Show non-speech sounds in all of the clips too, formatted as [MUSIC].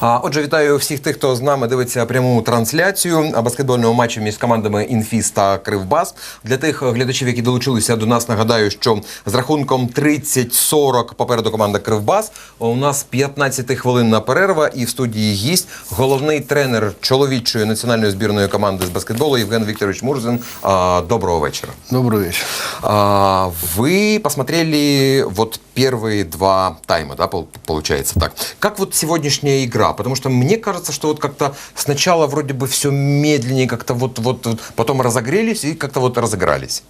А, Отже, вітаю всіх тих, хто з нами дивиться пряму трансляцію баскетбольного матчу між командами Інфіс та Кривбас. Для тих глядачів, які долучилися до нас, нагадаю, що з рахунком 30-40 попереду команда Кривбас. У нас 15-хвилинна перерва, і в студії гість головний тренер чоловічої національної збірної команди з баскетболу Євген Вікторович Мурзин. А, Доброго вечора. Добрый вечер. А, Вы посмотрели вот первые два тайма, да, пол- получается так. Как вот сегодняшняя игра? Потому что мне кажется, что вот как-то сначала вроде бы все медленнее, как-то вот, вот, вот потом разогрелись и как-то вот разыгрались.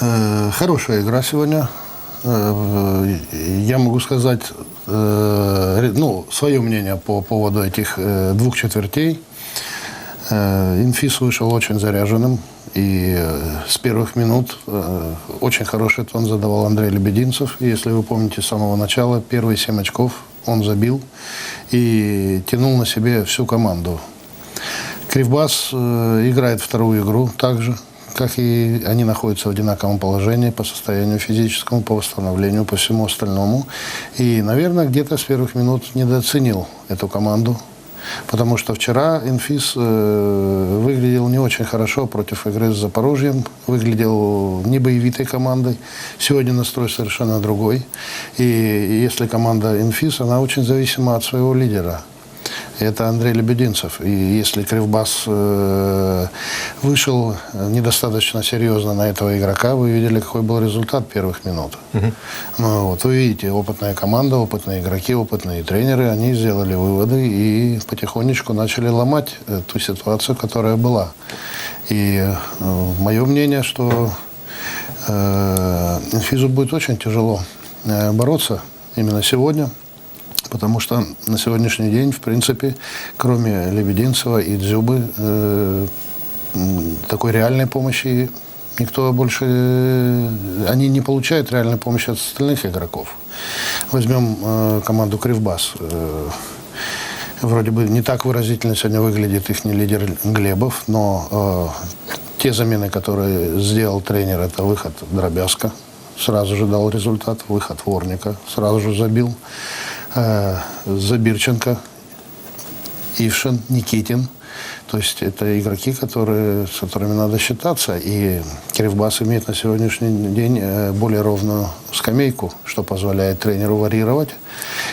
Э, Хорошая игра сегодня. Э, Я могу сказать э, ну, свое мнение по поводу этих э, двух четвертей. Э, Инфис вышел очень заряженным. И э, с первых минут э, очень хороший тон задавал Андрей Лебединцев. Если вы помните с самого начала, первые семь очков он забил и тянул на себе всю команду. Кривбас э, играет вторую игру также, как и они находятся в одинаковом положении по состоянию физическому, по восстановлению, по всему остальному. И, наверное, где-то с первых минут недооценил эту команду. Потому что вчера Инфис э, выглядел не очень хорошо против игры с Запорожьем, выглядел не боевитой командой. Сегодня настрой совершенно другой. И если команда Инфис, она очень зависима от своего лидера. Это Андрей Лебединцев. И если Кривбас э, вышел недостаточно серьезно на этого игрока, вы видели, какой был результат первых минут. Ну, вот, вы видите, опытная команда, опытные игроки, опытные тренеры, они сделали выводы и потихонечку начали ломать э, ту ситуацию, которая была. И мое мнение, что э, Инфизу будет очень тяжело э, бороться именно сегодня. Потому что на сегодняшний день, в принципе, кроме Лебединцева и Дзюбы, э, такой реальной помощи никто больше... э, Они не получают реальной помощи от остальных игроков. Возьмем э, команду Кривбас. Э, вроде бы не так выразительно сегодня выглядит их лидер Глебов, но э, те замены, которые сделал тренер, это выход Дробязка, сразу же дал результат, выход Ворника, сразу же забил, Забирченко, Ившин, Никитин. То есть это игроки, которые, с которыми надо считаться. И Кривбас имеет на сегодняшний день э, более ровную скамейку, что позволяет тренеру варьировать.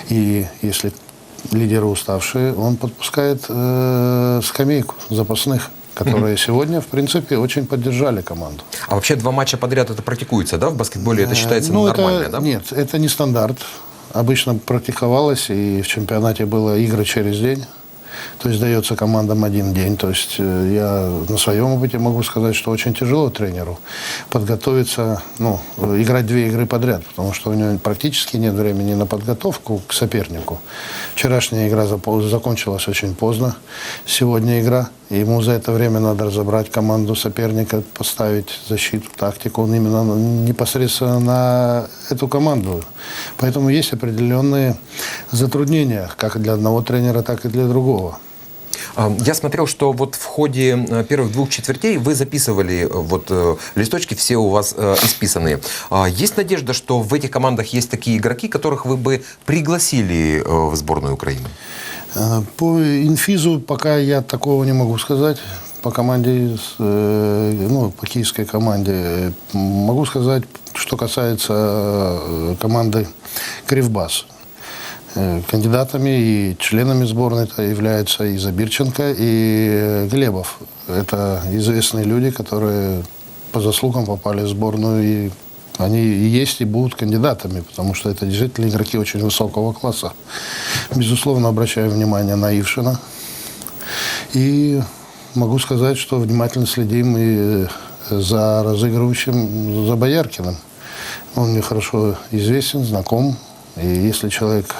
И если лидеры уставшие, он подпускает э, скамейку запасных, которые сегодня, в принципе, очень поддержали команду. А вообще два матча подряд это практикуется, да, в баскетболе? Это считается Ну, нормально, это, да? Нет, это не стандарт. Обычно практиковалось, и в чемпионате было игры через день. То есть дается командам один день. То есть э, я на своем опыте могу сказать, что очень тяжело тренеру подготовиться, ну, играть две игры подряд, потому что у него практически нет времени на подготовку к сопернику. Вчерашняя игра закончилась очень поздно. Сегодня игра. Ему за это время надо разобрать команду соперника, поставить защиту, тактику. Он именно непосредственно на эту команду. Поэтому есть определенные затруднения, как для одного тренера, так и для другого. А, Я смотрел, что вот в ходе э, первых двух четвертей вы записывали э, вот э, листочки, все у вас исписанные. А Есть надежда, что в этих командах есть такие игроки, которых вы бы пригласили в сборную Украины? Э, По инфизу пока я такого не могу сказать. По команде, э, ну, по киевской команде могу сказать, что касается э, команды Кривбас. Кандидатами и членами сборной это являются и Забирченко, и Глебов. Это известные люди, которые по заслугам попали в сборную, и они есть и будут кандидатами, потому что это действительно игроки очень высокого класса. Безусловно, обращаю внимание на Ившина. И могу сказать, что внимательно следим и за разыгрывающим, за Бояркиным. Он мне хорошо известен, знаком. И если человек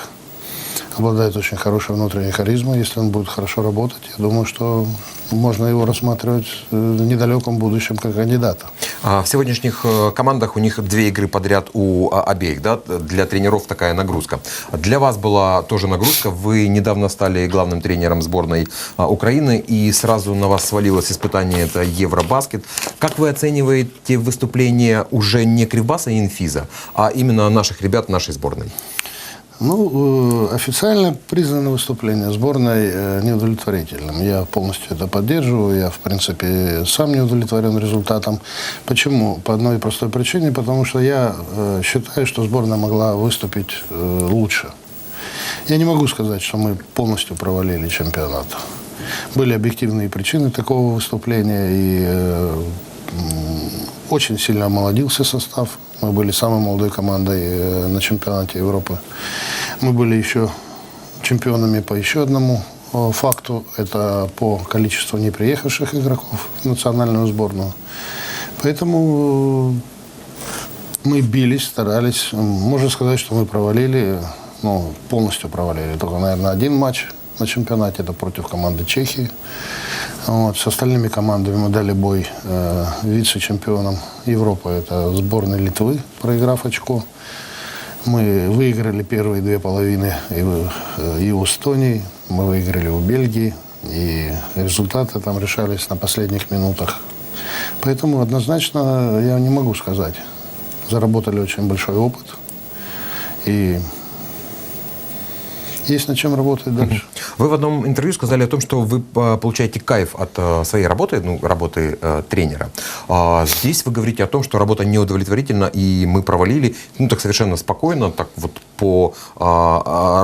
обладает очень хорошей внутренней харизмой, если он будет хорошо работать, я думаю, что можно его рассматривать э, в недалеком будущем как кандидата. А В сегодняшних э, командах у них две игры подряд у а, обеих, да? Для тренеров такая нагрузка. Для вас была тоже нагрузка. Вы недавно стали главным тренером сборной а, Украины, и сразу на вас свалилось испытание это Евробаскет. Как вы оцениваете выступление уже не Кривбаса и Инфиза, а именно наших ребят нашей сборной? Ну, э, официально признано выступление сборной э, неудовлетворительным. Я полностью это поддерживаю. Я, в принципе, сам не удовлетворен результатом. Почему? По одной простой причине. Потому что я э, считаю, что сборная могла выступить лучше. Я не могу сказать, что мы полностью провалили чемпионат. Были объективные причины такого выступления, и очень сильно омолодился состав. Мы были самой молодой командой э, на чемпионате Европы. Мы были еще чемпионами по еще одному э, факту. Это по количеству неприехавших игроков в национальную сборную. Поэтому э, мы бились, старались. Можно сказать, что мы провалили, ну, полностью провалили. Только, наверное, один матч на чемпионате, это против команды Чехии. Вот. С остальными командами мы дали бой э, вице-чемпионам Европы. Это сборная Литвы, проиграв очко. Мы выиграли первые две половины и, э, и у Эстонии, мы выиграли у Бельгии. И результаты там решались на последних минутах. Поэтому однозначно я не могу сказать. Заработали очень большой опыт. И есть над чем работать дальше. Вы в одном интервью сказали о том, что вы а, получаете кайф от а, своей работы, ну, работы э, тренера. А здесь вы говорите о том, что работа неудовлетворительна, и мы провалили, ну, так совершенно спокойно, так вот по а.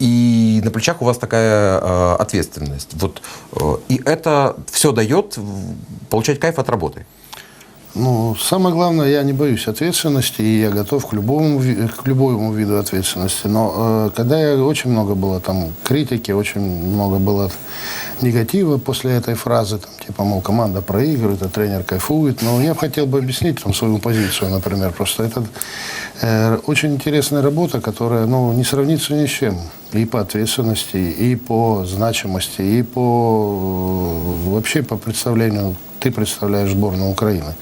И на плечах у вас такая а, ответственность. Вот, э, и это все дает получать кайф от работы. Ну, самое главное, я не боюсь ответственности, и я готов к любому, к любому виду ответственности. Но э, когда я, очень много было там критики, очень много было негатива после этой фразы, там, типа, мол, команда проигрывает, а тренер кайфует. Но я хотел бы объяснить там, свою позицию, например. Просто это э, очень интересная работа, которая ну, не сравнится ни с чем. И по ответственности, и по значимости, и по э, вообще по представлению ты представляешь сборную Украины.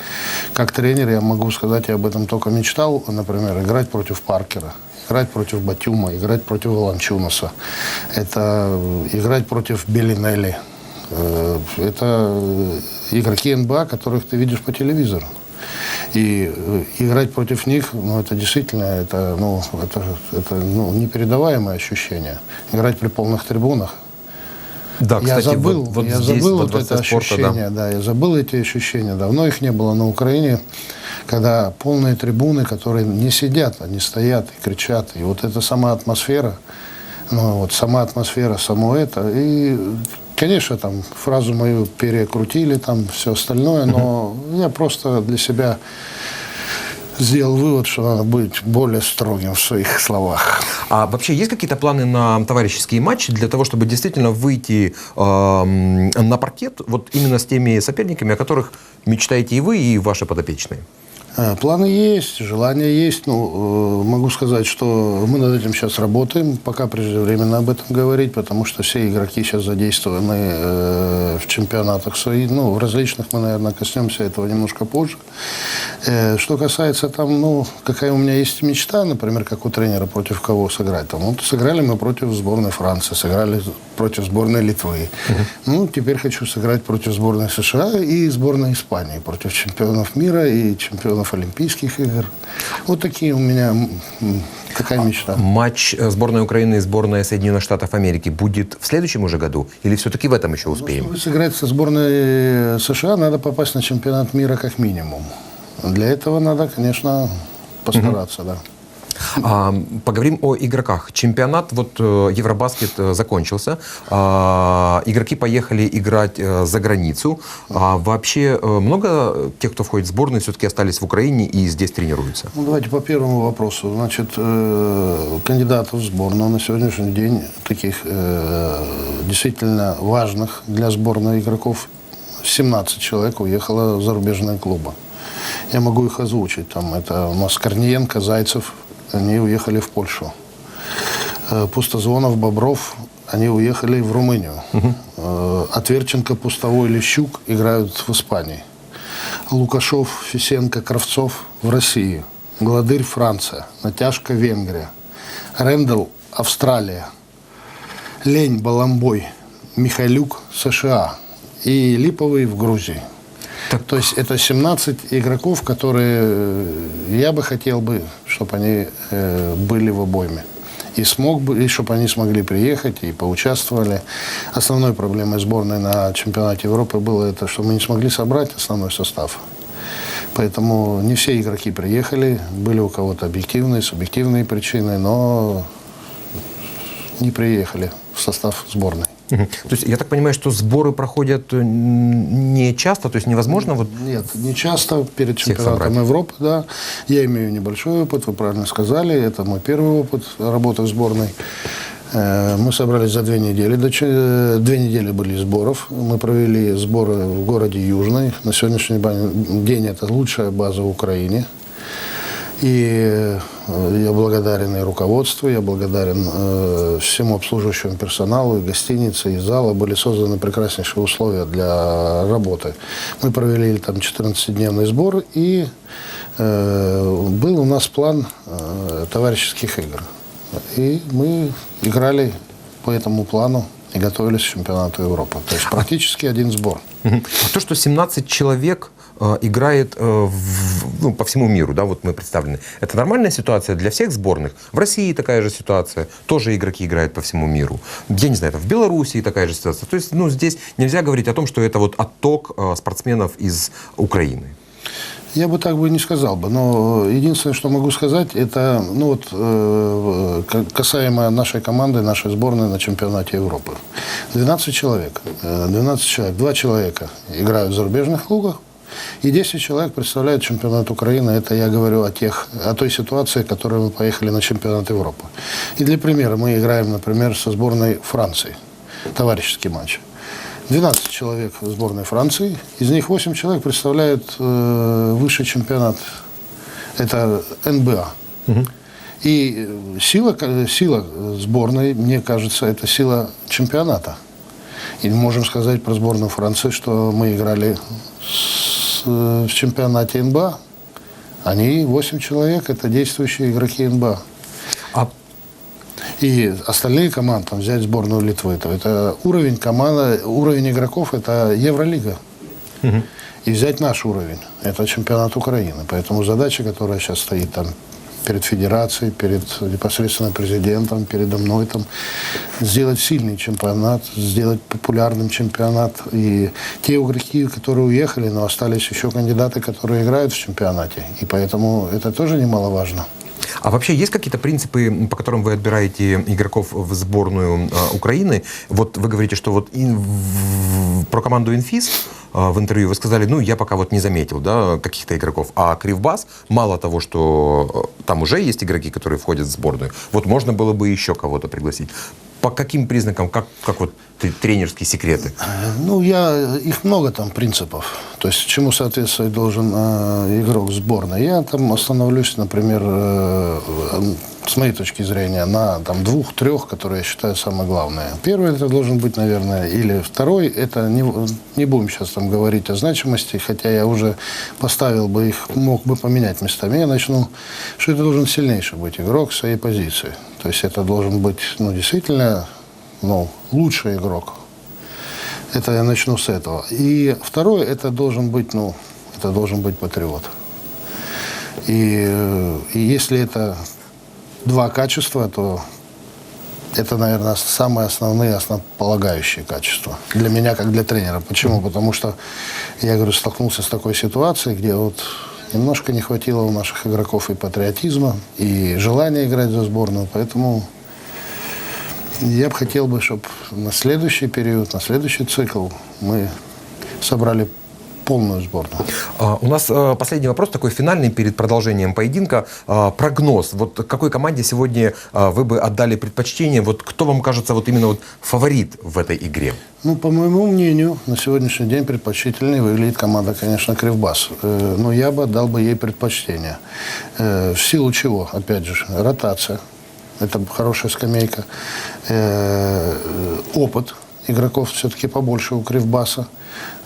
Как тренер я могу сказать, я об этом только мечтал, например, играть против Паркера, играть против Батюма, играть против Волончунаса, это э, играть против Белинелли. Э, Это э, игроки НБА, которых ты видишь по телевизору. И играть против них, ну, это действительно, это, ну, это, это ну, непередаваемое ощущение. Играть при полных трибунах, Да, я забыл, вот, вот я здесь, забыл во вот это спорта, да. ощущение, да. я забыл эти ощущения. Давно их не было на Украине, когда полные трибуны, которые не сидят, они стоят и кричат. И вот эта сама атмосфера, ну вот сама атмосфера, само это. И, конечно, там фразу мою перекрутили, там все остальное, но я просто для себя сделал вывод, что надо быть более строгим в своих словах. А вообще есть какие-то планы на товарищеские матчи для того, чтобы действительно выйти эм, на паркет вот именно с теми соперниками, о которых мечтаете и вы, и ваши подопечные? Э, Планы есть, желания есть. Ну, э, могу сказать, что мы над этим сейчас работаем. Пока преждевременно об этом говорить, потому что все игроки сейчас задействованы э, в чемпионатах своих. Ну, в различных мы, наверное, коснемся этого немножко позже. Э, Что касается там, ну, какая у меня есть мечта, например, как у тренера против кого сыграть. Там, вот сыграли мы против сборной Франции, сыграли против сборной Литвы. Ну, теперь хочу сыграть против сборной США и сборной Испании, против чемпионов мира и чемпионов Олимпийских игр. Вот такие у меня такая мечта. Матч э, сборной Украины и сборной Соединенных Штатов Америки будет в следующем уже году или все-таки в этом еще успеем? Чтобы сыграть со сборной США, надо попасть на чемпионат мира как минимум. Для этого надо, конечно, постараться, да. А, поговорим о игроках. Чемпионат, вот э, Евробаскет э, закончился. А, игроки поехали играть э, за границу. А вообще много тех, кто входит в сборную, все-таки остались в Украине и здесь тренируются? Ну, давайте по первому вопросу. Значит, кандидатов в сборную на сегодняшний день, таких действительно важных для сборной игроков, 17 человек уехало в зарубежные клубы. Я могу их озвучить. Там это у нас Корниенко, Зайцев, они уехали в Польшу. Э, Пустозвонов, Бобров, они уехали в Румынию. Э, Отверченко, Пустовой, Лещук играют в Испании. Лукашов, Фисенко, Кравцов в России. Гладырь, Франция. Натяжка, Венгрия. Рэндалл, Австралия. Лень, Баламбой. Михайлюк, США. И Липовый в Грузии. То есть это 17 игроков, которые э, я бы хотел бы, чтобы они э, были в обойме. и смог бы, и чтобы они смогли приехать и поучаствовали. Основной проблемой сборной на чемпионате Европы было это, что мы не смогли собрать основной состав. Поэтому не все игроки приехали, были у кого-то объективные, субъективные причины, но не приехали в состав сборной. [LAUGHS] То есть я так понимаю, что сборы проходят э, не часто, то есть невозможно вот Нет, не часто перед чемпионатом. Европы, да. Я имею небольшой опыт, вы правильно сказали. Это мой первый опыт работы в сборной. Э, Мы собрались за две недели. э, Две недели были сборов. Мы провели сборы в городе Южный. На сегодняшний день это лучшая база в Украине. И э, я благодарен и руководству, я благодарен э, всему обслуживающему персоналу, и гостинице, и зала. Были созданы прекраснейшие условия для работы. Мы провели там 14-дневный сбор, и э, был у нас план товарищеских игр. И мы играли по этому плану и готовились к чемпионату Европы. То есть практически один сбор. А То, что 17 человек играет э, в- ну, по всему миру, да, вот мы представлены, это нормальная ситуация для всех сборных? В России такая же ситуация, тоже игроки играют по всему миру. Я не знаю, это в Белоруссии такая же ситуация. То есть, ну, здесь нельзя говорить о том, что это вот отток э, спортсменов из Украины. Я бы так бы не сказал бы, но единственное, что могу сказать, это, ну вот, э, касаемо нашей команды, нашей сборной на чемпионате Европы. 12 человек, э, 12 человек, два человека играют в зарубежных клубах, и 10 человек представляют чемпионат Украины. Это я говорю о, тех, о той ситуации, в которой мы поехали на чемпионат Европы. И для примера мы играем, например, со сборной Франции. Товарищеский матч. 12 человек в сборной Франции, из них 8 человек представляют э, высший чемпионат, это НБА. И э, сила, сила сборной, мне кажется, это сила чемпионата. И можем сказать про сборную Франции, что мы играли с, э, в чемпионате НБА. Они, 8 человек, это действующие игроки НБА. А И остальные команды, там, взять сборную Литвы, то это уровень команды, уровень игроков, это Евролига. И взять наш уровень, это чемпионат Украины. Поэтому задача, которая сейчас стоит там перед федерацией, перед непосредственно президентом, передо мной, там, сделать сильный чемпионат, сделать популярным чемпионат. И те игроки, которые уехали, но остались еще кандидаты, которые играют в чемпионате. И поэтому это тоже немаловажно. А вообще есть какие-то принципы, по которым вы отбираете игроков в сборную э, Украины? Вот вы говорите, что вот ин- в- про команду Инфис э, в интервью вы сказали, ну я пока вот не заметил, да, каких-то игроков. А Кривбас, мало того, что э, там уже есть игроки, которые входят в сборную, вот можно было бы еще кого-то пригласить. По каким признакам, как, как вот тренерские секреты? Ну, я, их много там принципов. То есть, чему соответствовать должен э, игрок сборной. Я там остановлюсь, например, э, э, с моей точки зрения, на там, двух-трех, которые я считаю самое главное. Первый это должен быть, наверное, или второй, это не, не будем сейчас там говорить о значимости, хотя я уже поставил бы их, мог бы поменять местами. Я начну, что это должен сильнейший быть игрок своей позиции. То есть это должен быть, ну, действительно, ну, лучший игрок, это я начну с этого. И второе, это должен быть, ну, это должен быть патриот. И, э, и если это два качества, то это, наверное, самые основные, основополагающие качества. Для меня, как для тренера. Почему? Потому что, я говорю, столкнулся с такой ситуацией, где вот немножко не хватило у наших игроков и патриотизма, и желания играть за сборную. Поэтому я бы хотел бы, чтобы на следующий период, на следующий цикл мы собрали полную сборную. А, У нас э, последний вопрос, такой финальный перед продолжением поединка. А, Прогноз. Вот какой команде сегодня а, вы бы отдали предпочтение? Вот кто вам кажется вот именно вот фаворит в этой игре? Ну, по моему мнению, на сегодняшний день предпочтительнее выглядит команда, конечно, Кривбас. Э, Но я бы отдал бы ей предпочтение. Э, В силу чего? Опять же, ротация. Это хорошая скамейка. Опыт игроков все-таки побольше у Кривбаса.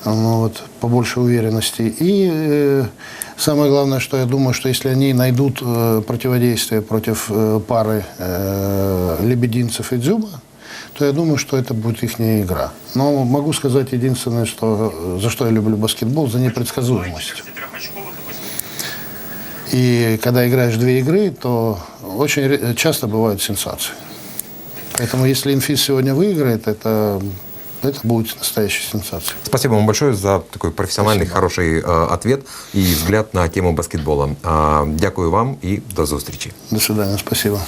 Вот, побольше уверенности. И э, самое главное, что я думаю, что если они найдут э, противодействие против э, пары э, лебединцев и дзюба, то я думаю, что это будет их игра. Но могу сказать единственное, что, э, за что я люблю баскетбол, за непредсказуемость. И когда играешь две игры, то очень часто бывают сенсации. Поэтому если Инфис сегодня выиграет, это, это будет настоящей сенсацией. Спасибо вам большое за такой профессиональный, хороший э, ответ и взгляд на тему баскетбола. А, дякую вам і до зустрічі. До свидания, спасибо.